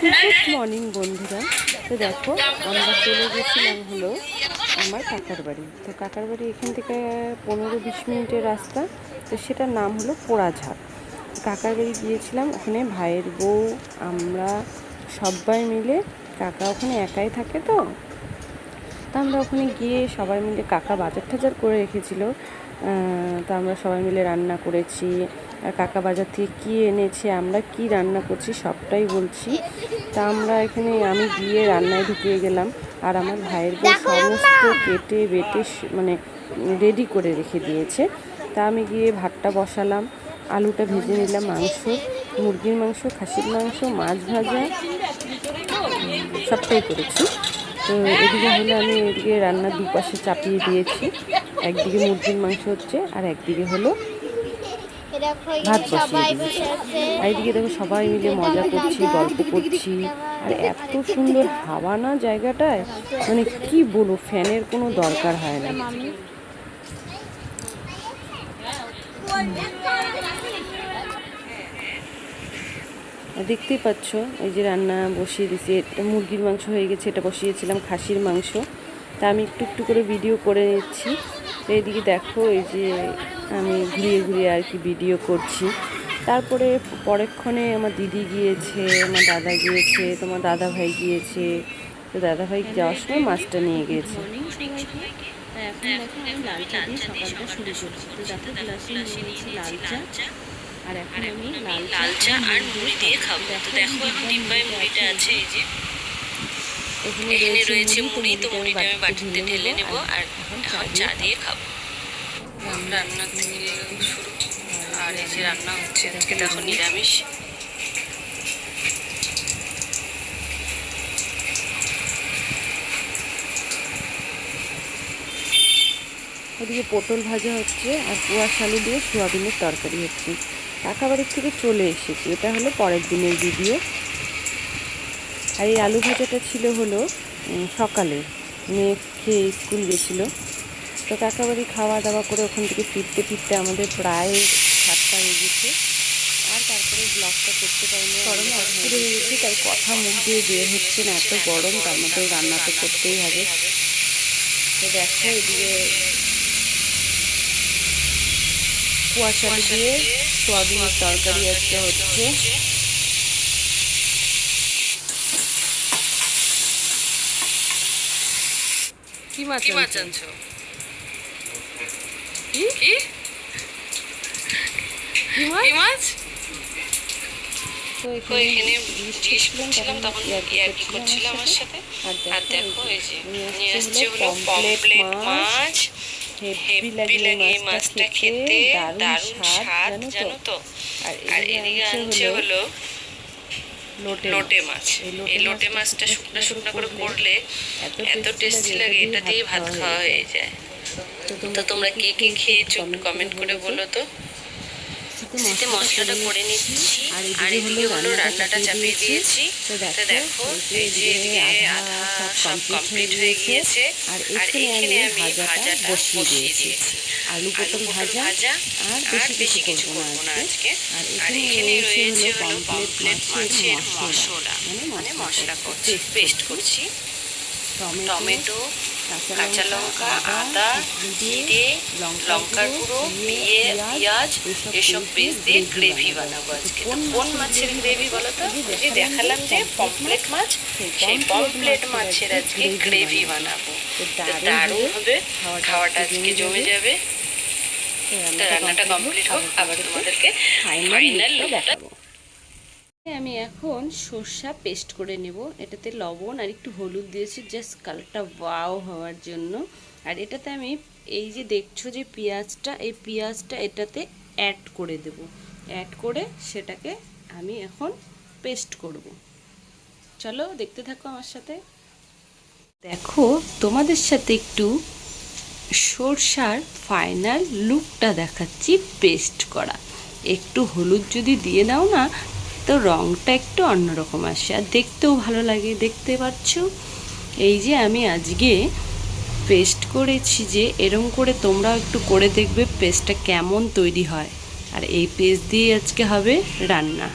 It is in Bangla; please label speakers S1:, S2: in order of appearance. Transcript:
S1: গুড মর্নিং বন্ধুরা। তো দেখো আমরা চলে গেছিলাম হলো আমার কাকার বাড়ি। তো কাকার বাড়ি এখান থেকে পনেরো বিশ মিনিটের রাস্তা। তো সেটার নাম হলো পোড়াঝাড়। কাকার বাড়ি গিয়েছিলাম ওখানে ভাইয়ের বউ আমরা সবাই মিলে। কাকা ওখানে একাই থাকে তো। তা আমরা ওখানে গিয়ে সবাই মিলে কাকা বাজার টাজার করে রেখেছিল। তা আমরা সবাই মিলে রান্না করেছি। আর কাকা বাজার থেকে কী এনেছে আমরা কি রান্না করছি সবটাই বলছি। তা আমরা এখানে আমি গিয়ে রান্নায় ঢুকিয়ে গেলাম। আর আমার ভাইয়ের বউ সমস্ত কেটে বেটে মানে রেডি করে রেখে দিয়েছে। তা আমি গিয়ে ভাতটা বসালাম আলুটা ভেজে নিলাম মাংস মুরগির মাংস খাসির মাংস মাছ ভাজা সবটাই করেছি। তো এদিকে হলো আমি এদিকে রান্নার দুপাশে চাপিয়ে দিয়েছি। একদিকে মুরগির মাংস হচ্ছে আর একদিকে হলো ভাত বসিয়ে দিয়েছি। দেখো সবাই মিলে মজা করছি, গল্প করছি। আর এত সুন্দর হাওয়া না জায়গাটায়? মানে কি বলব, ফ্যানের কোনো দরকার হয় না
S2: মামি
S1: আর দেখতেই পাচ্ছ, এই যে রান্না বসিয়ে দিয়েছি। এটা মুরগির মাংস হয়ে গেছে, এটা বসিয়েছিলাম খাসির মাংস। তা আমি একটু একটু করে ভিডিও করে নিচ্ছি। তো এইদিকে দেখো, এই যে আমি ঘুরিয়ে ঘুরিয়ে আর কি ভিডিও করছি। তারপরে পরেক্ষণে আমার দিদি গিয়েছে, আমার দাদা গিয়েছে তোমার দাদা ভাই গিয়েছে। তো দাদা ভাই যাওয়ার সময় মাছটা নিয়ে গিয়েছে। এখন দেখো আমি লাল চা দিয়ে সকালটা শুরু করছি। তো দেখো লাল চা আর এখন আমি লাল
S3: চা আর মুড়ি দিয়ে খাব। তো দেখো এখন ডিব্বায় মুড়িটা আছে এই যে। এখানে রয়েছে মুড়ি তো মুড়িটা আমি বাটিতে ঢেলে নেব আর এখন চা দিয়ে খাব। রান্না থেকে শুরু। আর এই যে রান্না হচ্ছে। আজকে দেখো নিরামিষ।
S1: ওদিকে পটল ভাজা হচ্ছে আর কুয়াশ আলু দিয়ে সোয়াবিনের তরকারি হচ্ছে। কাকা বাড়ির থেকে চলে এসেছি। এটা হলো পরের দিনের ভিডিও আর এই আলু ভাজাটা ছিল হলো সকালে। মেয়ে খেয়ে স্কুল গেছিল। তো কাকাবাড়ি খাওয়া দাওয়া করে ওখান থেকে ফিরতে ফিরতে আমাদের প্রায় সাতটা হয়ে গেছে। আর তারপরে ব্লগটা করতে পারিনি গরমে অস্থির হয়ে গেছি তাই কথা মুখ দিয়ে বের হচ্ছে না এত গরম তার মধ্যে রান্না তো করতেই হবে। তো দেখো এদিকে কুয়াশা দিয়ে সোয়াবিনের তরকারি আজকে হচ্ছে। কি মাছ
S3: কি মাছ
S1: আনছো? কি?
S3: কি?
S1: মাছ?
S3: কি
S1: তো এখানে
S3: করছিল আমার সাথে। আর দেখো এই যে নিয়ে
S1: নিয়ে
S3: আসছে হলো পমপ্লেট মাছ।
S1: হেভি লাগে এই মাছটা খেতে
S3: দারুণ স্বাদ
S1: জানো তো? আর এদিকে আনছে হলো লোটে
S3: মাছ।
S1: এই
S3: লোটে মাছটা শুকনো শুকনো করে করলে এত টেস্টি লাগে এটা দিয়ে ভাত খাওয়া হয়ে যায়। তো তোমরা কে কে খেয়েছো কমেন্ট করে বলো তো। শীতে মশলাটা করে নিচ্ছি। আর এদিকে হলো রান্নাটা চাপিয়ে দিয়েছি। তো দেখো এই যে এদিকে আধা সব কমপ্লিট হয়ে গিয়েছে।
S1: আর এখানে আমি ভাজাটা বসিয়ে দিয়েছি। আলু পটল ভাজা আর
S3: আর
S1: বেশি কিছু করব না আজকে। আর এখানে রয়েছে হলো পমপ্লেট মাছের মশলা। মানে মশলা
S3: করছি পেস্ট করছি। টমেটো কাঁচা লঙ্কা আদা জিরে লঙ্কার গুঁড়ো দিয়ে পেঁয়াজ এসব পেস্ট দিয়ে গ্রেভি বানাবো। আজকে। কোন মাছের গ্রেভি বলো তো? যে দেখালাম যে পমপ্লেট মাছ সেই পমপ্লেট মাছের আজকে গ্রেভি বানাবো। দারুণ হবে। খাওয়াটা আজকে জমে যাবে। রান্নাটা কমপ্লিট হোক। আবার তোমাদেরকে ফাইনাল লুকটা
S1: আমি এখন সর্ষা পেস্ট করে নেব। এটাতে লবণ আর একটু হলুদ দিয়েছি জাস্ট কালারটা ওয়াও হওয়ার জন্য। আর এটাতে আমি এই যে দেখছ যে পেঁয়াজটা, এই পেঁয়াজটা এটাতে অ্যাড করে দেব। অ্যাড করে সেটাকে আমি এখন পেস্ট করব। চলো, দেখতে থাকো আমার সাথে। দেখো, তোমাদের সাথে একটু সর্ষার ফাইনাল লুকটা দেখাচ্ছি পেস্ট করা। একটু হলুদ যদি দিয়ে দাও না তো রঙটা একটু অন্যরকম আসে। আর দেখতেও ভালো লাগে, দেখতে পাচ্ছ? এই যে আমি আজকে পেস্ট করেছি যে এরম করে তোমরাও একটু করে দেখবে পেস্টটা কেমন তৈরি হয়। আর এই পেস্ট দিয়ে আজকে হবে রান্না।